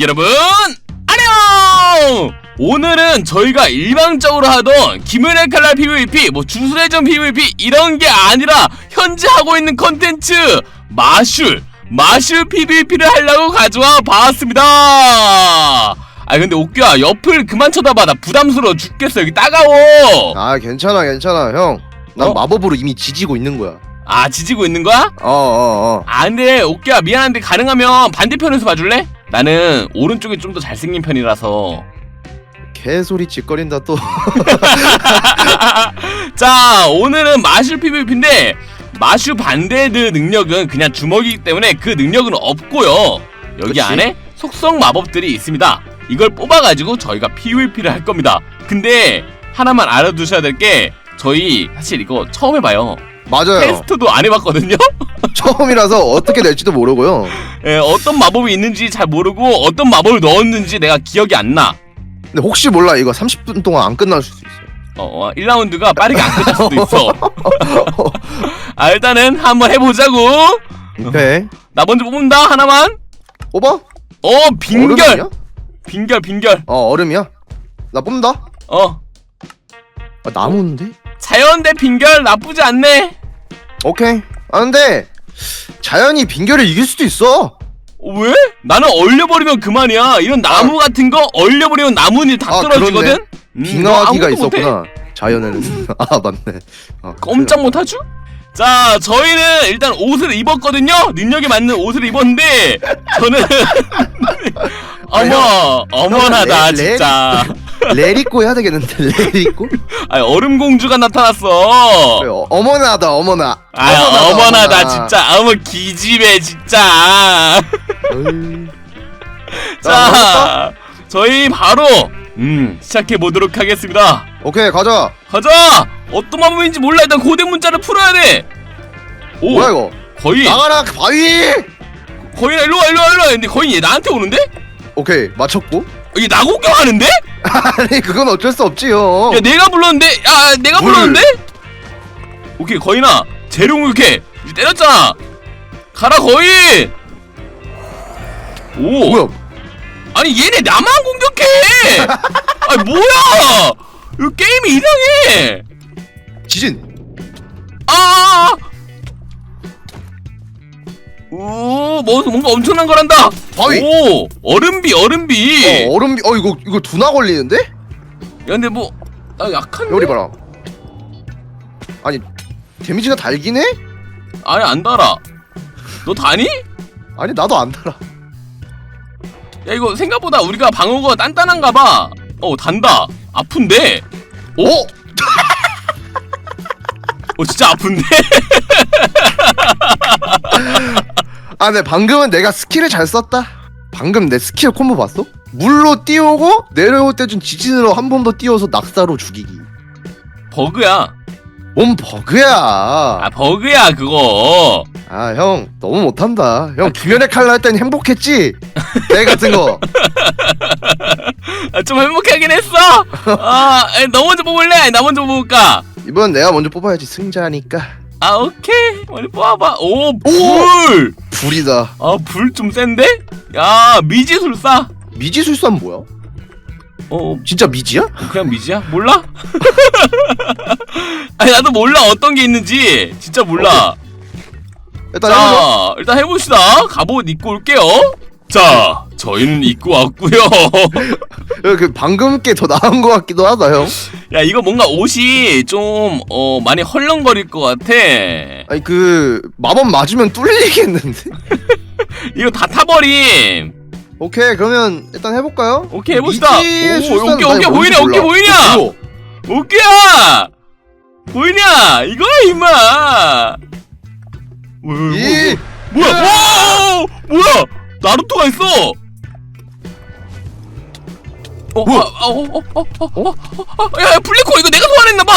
여러분 안녕! 오늘은 저희가 일방적으로 하던 김은혜 칼날 PVP, 뭐 주술회전 PVP 이런 게 아니라 현재 하고 있는 컨텐츠 마슐 마슐 PVP를 하려고 가져와 봤습니다. 아 근데 옥규야 옆을 그만 쳐다봐 나 부담스러워 죽겠어 여기 따가워. 아 괜찮아 괜찮아 형. 난 어? 마법으로 이미 지지고 있는 거야. 아 지지고 있는 거야? 어 어, 어. 아 근데 옥규야 미안한데 가능하면 반대편에서 봐줄래? 나는 오른쪽이 좀 더 잘생긴 편이라서. 개소리 짓거린다 또. 자 오늘은 마슈 PVP인데 마슈 반대드 능력은 그냥 주먹이기 때문에 그 능력은 없고요. 여기 그치? 안에 속성 마법들이 있습니다. 이걸 뽑아가지고 저희가 PVP를 할 겁니다. 근데 하나만 알아두셔야 될 게 저희 사실 이거 처음 해봐요 맞아요. 테스트도 안 해봤거든요 처음이라서 어떻게 될지도 모르고요. 예, 어떤 마법이 있는지 잘 모르고 어떤 마법을 넣었는지 내가 기억이 안 나 근데 혹시 몰라 이거 30분 동안 안 끝날 수도 있어. 어, 어, 1라운드가 빠르게 안 끝날 수도 있어 아 일단은 한번 해보자고 오케이. 나 먼저 뽑는다 하나만 뽑아? 어 빈결 얼음이야? 빈결 빈결 어 얼음이야. 나 뽑는다. 어 아, 나무인데? 자연대 빈결 나쁘지 않네 오케이. 아 근데 자연이 빈결을 이길 수도 있어. 어, 왜? 나는 얼려버리면 그만이야 이런 나무 같은 거 얼려버리면 나무니 다 아, 떨어지거든 그렇네. 음, 너 빙하기가 아무것도 못해. 있었구나. 자연에는. 아 맞네. 어, 꼼짝 못하죠? 자 저희는 일단 옷을 입었거든요 능력에 맞는 옷을 입었는데 저는 어머 어머나다 레- 레- 진짜 레리꼬 해야 되겠는데 레리꼬? 아니 얼음 공주가 나타났어 어, 어머나다 어머나. 아 어머나다 진짜 어머 기집애 진짜 어이. 자 저희 바로 음 시작해 보도록 하겠습니다 오케이 가자. 가자 어떤 마법인지 몰라 일단 고대 문자를 풀어야 돼오 뭐야 이거? 거의 나가라 바위. 거의 일로와 일로와 일로와 근데 거의 얘 나한테 오는데? 오케이 맞췄고. 이게 나 공격하는데? 아니 그건 어쩔 수 없지요. 야 내가 불렀는데 야 내가 뭘? 불렀는데? 오케이 거인아 재룡 이렇게 때렸잖아 가라 거인 오 뭐야? 아니 얘네 나만 공격해 아니 뭐야 이 게임이 이상해 지진. 아 오, 뭐, 뭔가 엄청난 거란다. 바위. 오, 얼음비, 얼음비. 어 얼음. 어 이거 이거 두나 걸리는데? 야, 근데 뭐, 나 약한데? 여기 봐라. 아니 데미지가 해? 아니, 안 달아. 너 다니? 아니 나도 안 달아. 야, 이거 생각보다 우리가 방어가 단단한가 봐. 어, 단다. 아픈데? 오. 어, 진짜 아픈데? 아, 네 방금은 내가 스킬을 잘 썼다. 방금 내 스킬 콤보 봤어? 물로 띄우고 내려올 때준 지진으로 한 번 더 띄워서 낙사로 죽이기. 버그야. 뭔 버그야? 아, 버그야, 그거. 아, 형 너무 못한다. 형 김연의 칼날 할땐 행복했지? 내 같은 거. 아, 좀 행복하긴 했어. 아, 에, 너 먼저 뽑을래? 나 먼저 뽑을까? 이번 내가 먼저 뽑아야지 승자니까. 아, 오케이. 먼저 뽑아봐. 오, 불! 불이다. 아, 불 좀 센데? 야, 미지술사? 미지술사는 뭐야? 어, 진짜 미지야? 그냥 미지야? 몰라? 아니, 나도 몰라. 어떤 게 있는지. 진짜 몰라. 일단 해보자. 자, 일단 해봅시다. 갑옷 입고 올게요. 자, 저희는 입고 왔고요. 그 방금 게 더 나은 것 같기도 하다, 형. 야, 이거 뭔가 옷이 좀, 어, 많이 헐렁거릴 것 같아. 아니 그 마법 맞으면 뚫리겠는데? 이거 다 타버림. 오케이 그러면 일단 해볼까요? 오케이, 해봅시다. 오, 술사는 오케이, 나 오케이, 이거 보이냐, 뭔지 오케이, 몰라. 보이냐? 어, 뭐야? 오케야! 보이냐? 이거야, 임마! 왜, 왜, 이 뭐야? 와! 뭐야? 나루토가 있어! 어, 뭐야? 아, 아, 어, 어, 어, 어, 어, 어, 어, 야, 야, 블랙홀 이거 내가 소환했나봐!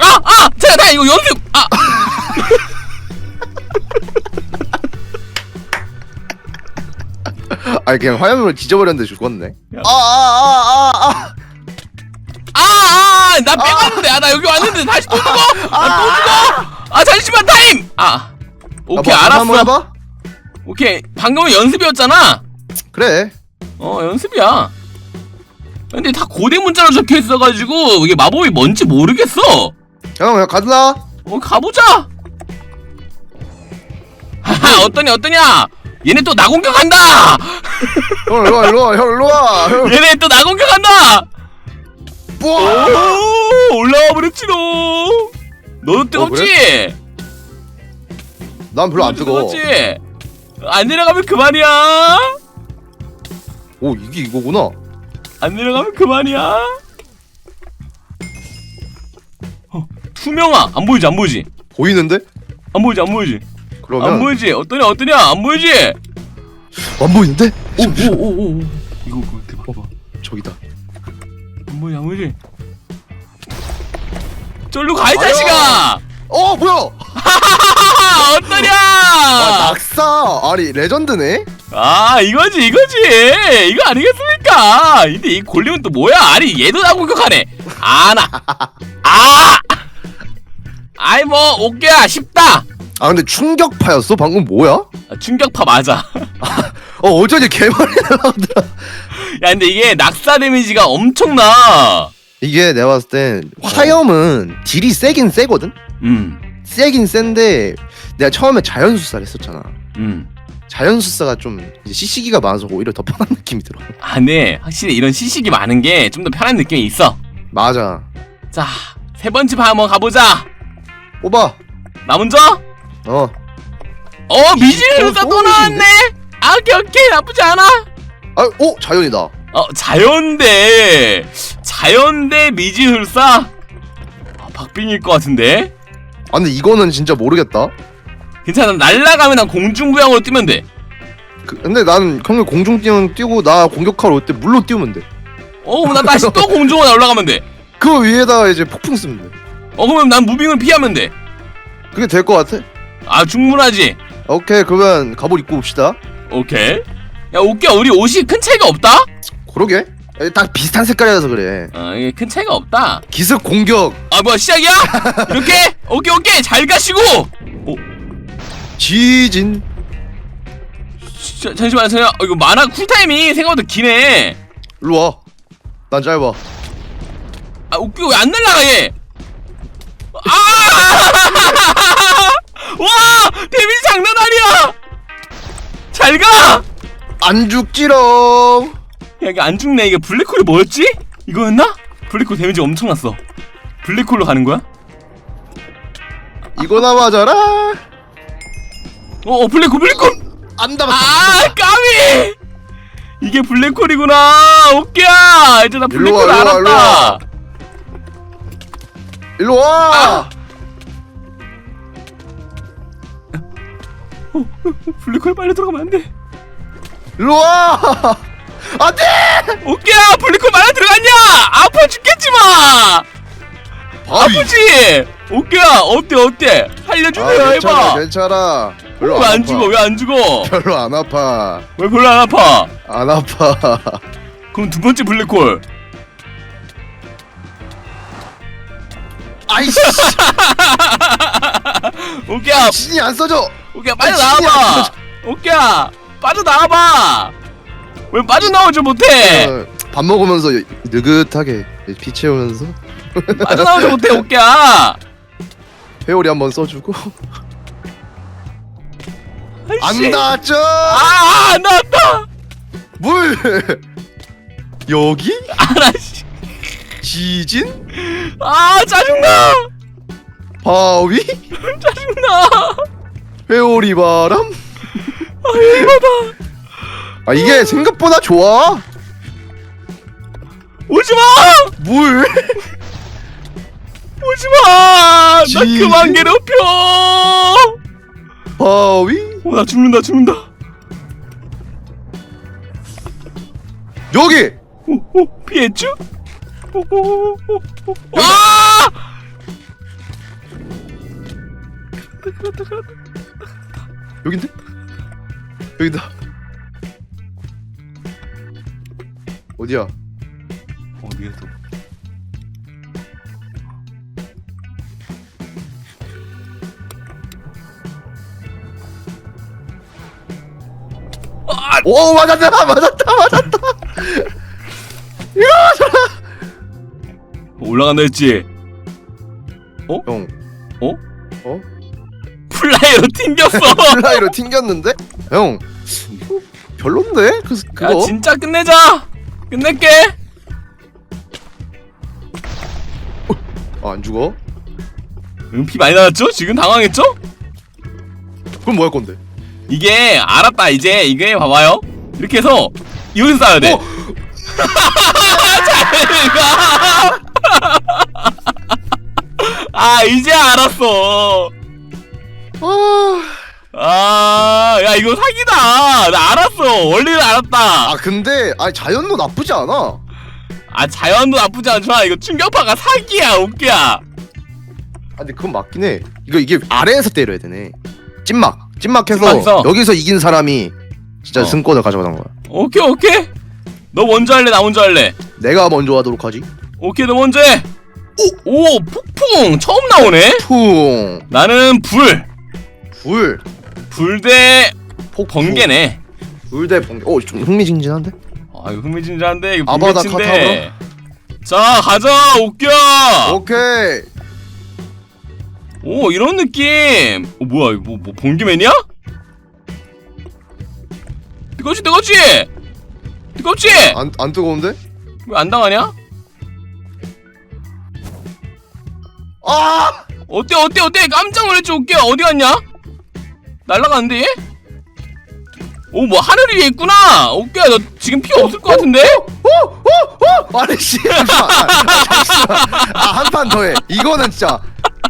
아, 아! 자, 나 이거 연습! 아! 아니 그냥 화염으로 지져버렸는데 죽었네. 야. 아아아아 아, 아, 아, 아! 나 빼갔는데! 아, 나 여기 왔는데 다시 또 죽어! 아, 또 죽어! 아, 잠시만, 타임! 아, 오케이, 아, 뭐, 알았어. 한번 해봐. 오케이, 방금은 연습이었잖아! 그래 어 연습이야 근데 다 고대 문자로 적혀 있어가지고 이게 마법이 뭔지 모르겠어. 형 그냥 가자 어 가보자. 하하 어떠냐 어떠냐? 얘네 또 나 공격한다! 형 일로 와 일로 와 형 일로 와 형. 얘네 또 나 공격한다! 우와 오 올라와 버렸지롱 너도 뜨겁지? 난 별로 안 뜨거워. 뜨겁지? 안 내려가면 그만이야! 오 이게 이거구나 안 내려가면 그만이야. 어, 투명아 안 보이지 안 보이지? 보이는데? 안 보이지 안 보이지? 그러면 안 보이지? 어떠냐 어떠냐? 안 보이지? 안 보이는데? 오오오오 이거 그거 대박 대박 저기다. 안 보이지 안 보이지? 절로 가이 자식아! 어 뭐야! 어떠냐 아 낙사. 아니 레전드네? 아 이거지 이거지. 이거 아니겠습니까? 근데 이 골림은 또 뭐야? 아니 얘도 나 공격하네. 아나. 아! 아이 뭐 오케야. 쉽다. 아 근데 충격파였어? 방금 뭐야? 아, 충격파 맞아. 어 어쩐지 개발이 날라오더라 야 근데 이게 낙사 데미지가 엄청나. 이게 내가 봤을 땐 화염은 딜이 세긴 세거든? 음 세긴 센데 내가 처음에 자연 수사를 했었잖아. 음. 자연 수사가 좀 이제 시시기가 많아서 오히려 더 편한 느낌이 들어. 아 근데 확실히 이런 시식이 많은 게 좀 더 편한 느낌이 있어. 맞아. 자 세 번째 방 한번 가보자. 뽑아. 나 먼저? 어. 어 미지르사 또또 나왔네. 아 오케이 오케이. 나쁘지 않아. 아, 오 자연이다. 어 자연대. 자연대 미지hul사? 아, 박빙일 것 같은데 아 근데 이거는 진짜 모르겠다 괜찮아 날라가면 난 공중부양으로 뛰면 돼 그, 근데 난 평균 공중 뛰면 뛰고 나 공격하러 올 때 물로 띄우면 돼 어, 나 다시 또 공중으로 올라가면 돼. 그 위에다가 이제 폭풍 쓰면 돼 어, 그러면 난 무빙을 피하면 돼. 그게 될 것 같아? 아, 충분하지. 오케이 그러면 갑옷 입고 옵시다 오케이. 야, 오케이. 우리 옷이 큰 차이가 없다? 그러게 에, 딱 비슷한 색깔이라서 그래 어, 이게 큰 차이가 없다. 기습 공격 아, 뭐야, 시작이야? 이렇게? 오케이, 오케이. 잘 가시고! 어, 지진 자, 잠시만요, 잠시만. 어, 이거 만화 쿨타임이 생각보다 기네. 일로 와 난 짧아 아, 오케이. 왜안 날라가, 얘? 아! 와! 데미지 장난 아니야! 잘 가! 안 죽지롱 야 이게 안 죽네. 이게 블랙홀이 뭐였지? 이거였나? 블랙홀 데미지 엄청났어. 블랙홀로 가는 거야? 이거나 맞아라. 어, 어 블랙홀 블랙홀! 안 담았다 아 까비! 이게 블랙홀이구나. 오케야 이제 나 일로 와, 블랙홀 일로 와, 일로 와. 알았다. 일로 와. 아. 블랙홀 빨리 들어가면 안돼. 일로 와 안돼! 오케야 블랙홀 빨리 들어갔냐? 아파 죽겠지마! 바위 아프지? 오케야 어때 어때? 아, 살려주세요 괜찮아 해봐 괜찮아. 별로 왜안 아파. 죽어 왜 안 죽어? 별로 안 아파. 왜 별로 안 아파? 안 아파. 그럼 두 번째 블랙홀 아이씨! 오케야 신이 안 써져. 오케야 빠져 아. 나와봐. 오케야 빠져 나와봐 왜 빠져 나오지 못해? 어, 밥 먹으면서 느긋하게 피 채우면서? 빠져 나오지 못해 오케야 회오리 한번 써주고. 안 닿았죠? 아, 안 나왔다! 물! 여기? 아나씨. 지진? 아 짜증나! 바위? 짜증나! 회오리 바람? 아 이거다 아 이게 생각보다 좋아 오지마 물 오지마 나? 그만 괴롭혀 바위 어, 나 죽는다 죽는다 여기 오, 오, 피했죠? 오, 오, 오, 오, 오. 와! 그렇다, 그렇다. 여긴데 여기다 어디야? 아, 오 맞았다 맞았다 맞았다. 올라간다 했지? 형. 플라이로 튕겼어. 플라이로 튕겼는데? 형. 별론데? 그 야 그거? 진짜 끝내자 끝낼게. 아, 안 죽어? 응피 많이 나왔죠? 지금 당황했죠? 그럼 뭐 할 건데? 이게 알았다 이제. 이게 봐봐요. 이렇게 해서 여기서 쏴야 돼. 어. 잘 가 아 이제 알았어. 아, 아, 야, 이거 사기다. 나 알았어. 원리는 알았다. 아 근데 아 자연도 나쁘지 않아 아, 자연도 나쁘지 않지만, 이거 충격파가 사기야, 웃기야. 아 근데 그건 맞긴 해 이거 이게 아래에서 때려야 되네 찐막 찐막해서 찐막해서. 여기서 이긴 사람이 진짜 어. 승권을 가져가는 거야 오케이, 오케이. 너 먼저 할래, 나 먼저 할래? 내가 먼저 하도록 하지 오케이, 너 먼저 해. 오, 오, 폭풍. 처음 나오네? 퉁 나는 불. 불 불대 폭 번개네. 불대 번개 어좀 흥미진진한데 아, 이거 흥미진진한데, 이거 아바다 불매치인데. 자, 가자, 웃겨. 오케이 오, 이런 느낌. 어, 뭐야, 이거 뭐, 뭐 번개맨이야? 뜨겁지, 뜨겁지? 뜨겁지? 안, 안 뜨거운데? 왜 안 당하냐? 아! 어때 어때 어때 깜짝 놀랐지 웃겨 어디 갔냐? 날라가는데 얘? 오 뭐 하늘 위에 있구나 웃겨 너 지금 피 없을 것 같은데? 어? 어? 어? 아니 씨 잠시만 아, 아, 판 더해 이거는 진짜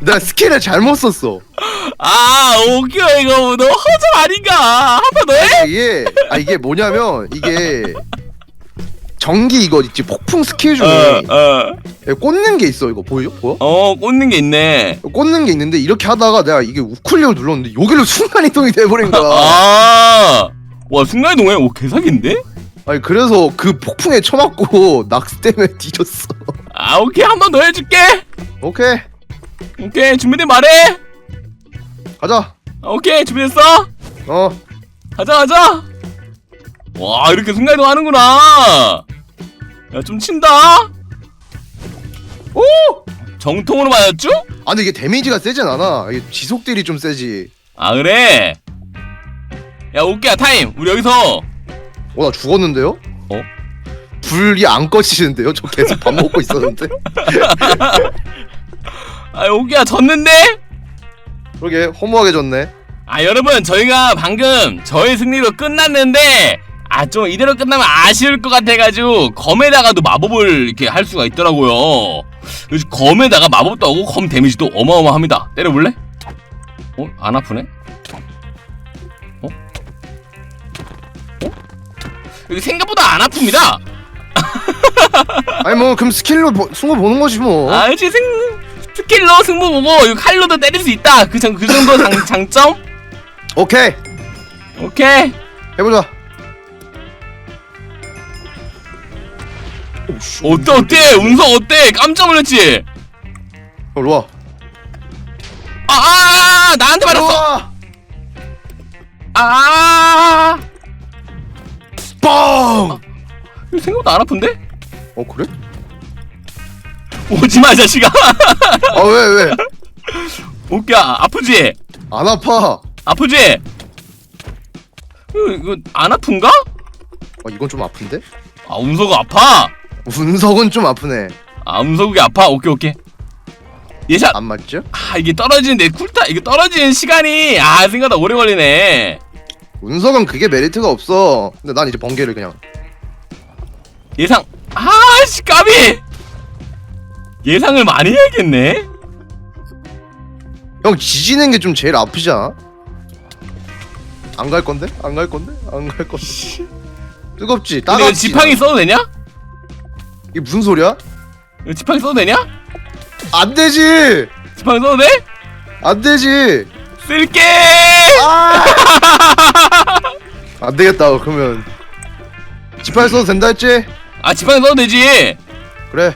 내가 스킬을 잘못 썼어 아 웃겨 이거 너 허접 아닌가 한 번 더 해? 이게 아 이게 뭐냐면 이게 전기 이거 있지 폭풍 스킬 중에. 어어. 꽂는 게 있어 이거 보여? 보여? 어, 꽂는 게 있네. 꽂는 게 있는데 이렇게 하다가 내가 이게 우클릭을 눌렀는데 여기로 순간 이동이 돼버린 거야. 아 와 순간 이동해? 오 개사기인데? 아니 그래서 그 폭풍에 쳐맞고 낙스 때문에 뒤졌어. 아 오케이. 한 번 더 해줄게. 오케이. 오케이. 준비된 말해. 가자. 오케이. 준비됐어? 어. 가자 가자. 와 이렇게 순간 이동 하는구나 야 좀 친다 오! 정통으로 맞았죠? 아 근데 이게 데미지가 세진 않아 이게 지속딜이 좀 세지 아 그래 야 오케이 타임 우리 여기서 어 나 죽었는데요? 어? 불이 안 꺼지는데요? 저 계속 밥 먹고 있었는데 아 오케이 졌는데 그러게 허무하게 졌네 아 여러분 저희가 방금 저희 승리로 끝났는데 아 좀 이대로 끝나면 아쉬울 것 같아가지고 검에다가도 마법을 이렇게 할 수가 있더라고요 검에다가 마법도 하고 검 데미지도 어마어마합니다 때려볼래? 어? 안 아프네? 어? 어? 생각보다 안 아픕니다 아니 뭐 그럼 스킬로 보, 승부 보는 거지 뭐 아 역시 승 스킬로 승부 보고 이거 칼로도 때릴 수 있다 그, 정, 그 정도 장, 장점? 오케이 오케이 해보자 어때 어때 운석 어때 깜짝 놀랐지? 어, 일로 와 아, 아, 아 나한테 맞았어. 일로와 아, 빵! 이거 생각보다 안 아픈데? 어 그래? 오지 마, 이 자식아. 아 왜 왜? 웃겨, 아프지? 안 아파 아프지? 이거, 이거 안 아픈가? 아 이건 좀 아픈데? 아, 운석 아파. 운석은 좀 아프네 아, 운석이 아파. 오케이, 오케이. 예샷. 안 맞죠? 아, 이게 떨어지는데 쿨타, 이거 떨어지는 시간이 아 생각보다 오래 걸리네. 운석은 그게 메리트가 없어 근데 난 이제 번개를 그냥 예상. 아씨, 까비. 예상을 많이 해야겠네. 형 지지는 게 좀 제일 아프지 않아? 안 갈 건데? 안 갈 건데? 안 갈 건데? 뜨겁지? 근데 이거 따갑지? 지팡이 써도 되냐? 이게 무슨 소리야? 이거 지팡이 써도 되냐? 안 되지! 지팡이 써도 돼? 안 되지! 쓸게. 아! 안 되겠다 그러면 지팡이 써도 된다 했지? 아 지팡이 써도 되지. 그래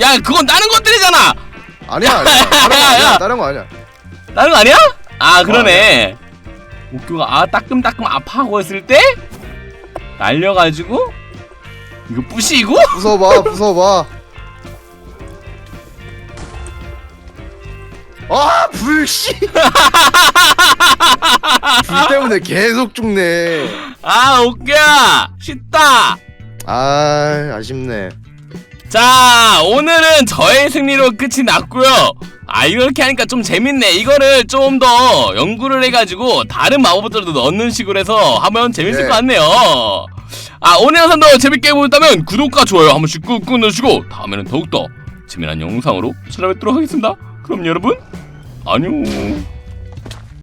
야 그건 다른 것들이잖아. 아니야 아니야 다른 거 아니야 다른 거 아니야 다른 거 아니야? 아 그러네. 옥교가 아 따끔따끔 아파하고 있을 때 날려가지고 이거 부시고? 부숴봐 부숴봐. 아 불씨. 불 때문에 계속 죽네. 아 옥교야 쉽다! 아 아쉽네. 자 오늘은 저의 승리로 끝이 났고요. 아 이렇게 하니까 좀 재밌네. 이거를 좀 더 연구를 해가지고 다른 마법들도 넣는 식으로 해서 하면 재밌을 네. 것 같네요 아 오늘 영상도 재밌게 보셨다면 구독과 좋아요 한 번씩 꾹꾹 눌러주시고 다음에는 더욱더 재미난 영상으로 찾아뵙도록 하겠습니다. 그럼 여러분 안녕